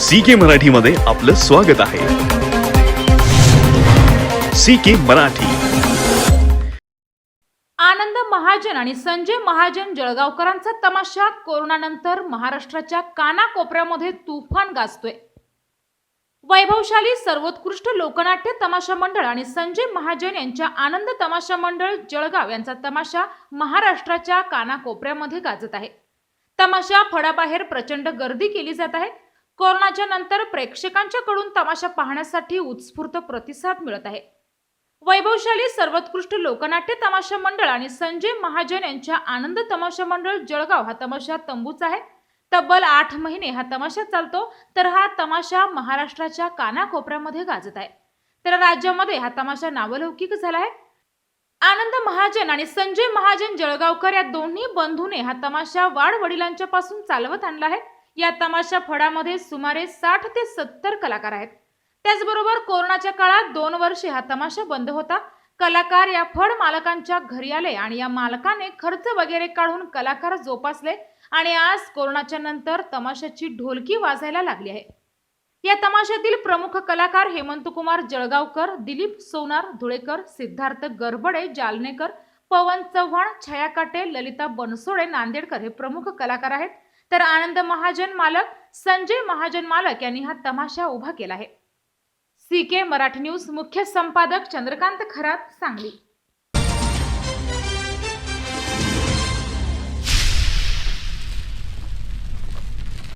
C K Marathi मध्ये आपलं स्वागत आहे. C K Marathi. आनंद महाजन आणि संजय महाजन जळगावकरांचा तमाशा कोरोनानंतर महाराष्ट्राच्या कानाकोपऱ्यामध्ये तुफान गाजतोय. वैभवशाली सर्वोत्कृष्ट लोकनाट्य तमाशा मंडळ आणि संजय महाजन यांच्या आनंद तमाशा मंडळ जळगाव यांचा तमाशा महाराष्ट्राच्या कानाकोपऱ्यामध्ये गाजत आहे. तमाशा फडाबाहेर प्रचंड गर्दी केली जात आहे. कोरोनाच्या नंतर प्रेक्षकांच्याकडून तमाशा पाहण्यासाठी उत्स्फूर्त प्रतिसाद मिळत आहे. वैभवशाली सर्वोत्कृष्ट लोकनाट्य तमाशा मंडळ आणि संजय महाजन यांच्या आनंद तमाशा मंडळ जळगाव हा तमाशा तंबूचा आहे. तब्बल आठ महिने हा तमाशा चालतो तर हा तमाशा महाराष्ट्राच्या कानाकोपऱ्यामध्ये गाजत आहे. तर राज्यामध्ये हा तमाशा नावलौकिक झाला आहे. आनंद महाजन आणि संजय महाजन जळगावकर या दोन्ही बंधूने हा तमाशा वाढ वडिलांच्या पासून चालवत आणला आहे. या तमाशा फडामध्ये सुमारे साठ ते सत्तर कलाकार आहेत. त्याचबरोबर कोरोनाच्या काळात दोन वर्षे हा तमाशा बंद होता. कलाकार या फड मालकांच्या घरी आले आणि या मालकाने खर्च वगैरे काढून कलाकार जोपासले आणि आज कोरोनाच्या नंतर तमाशाची ढोलकी वाजायला लागली आहे. या तमाशातील प्रमुख कलाकार हेमंत कुमार जळगावकर दिलीप सोनार धुळेकर सिद्धार्थ गरबडे जालनेकर पवन चव्हाण छाया काटे ललिता बनसोडे नांदेडकर हे प्रमुख कलाकार आहेत. तर आनंद महाजन मालक संजय महाजन मालक यांनी हा तमाशा उभा केला आहे. सी के मराठी न्यूज मुख्य संपादक चंद्रकांत खरात सांगली.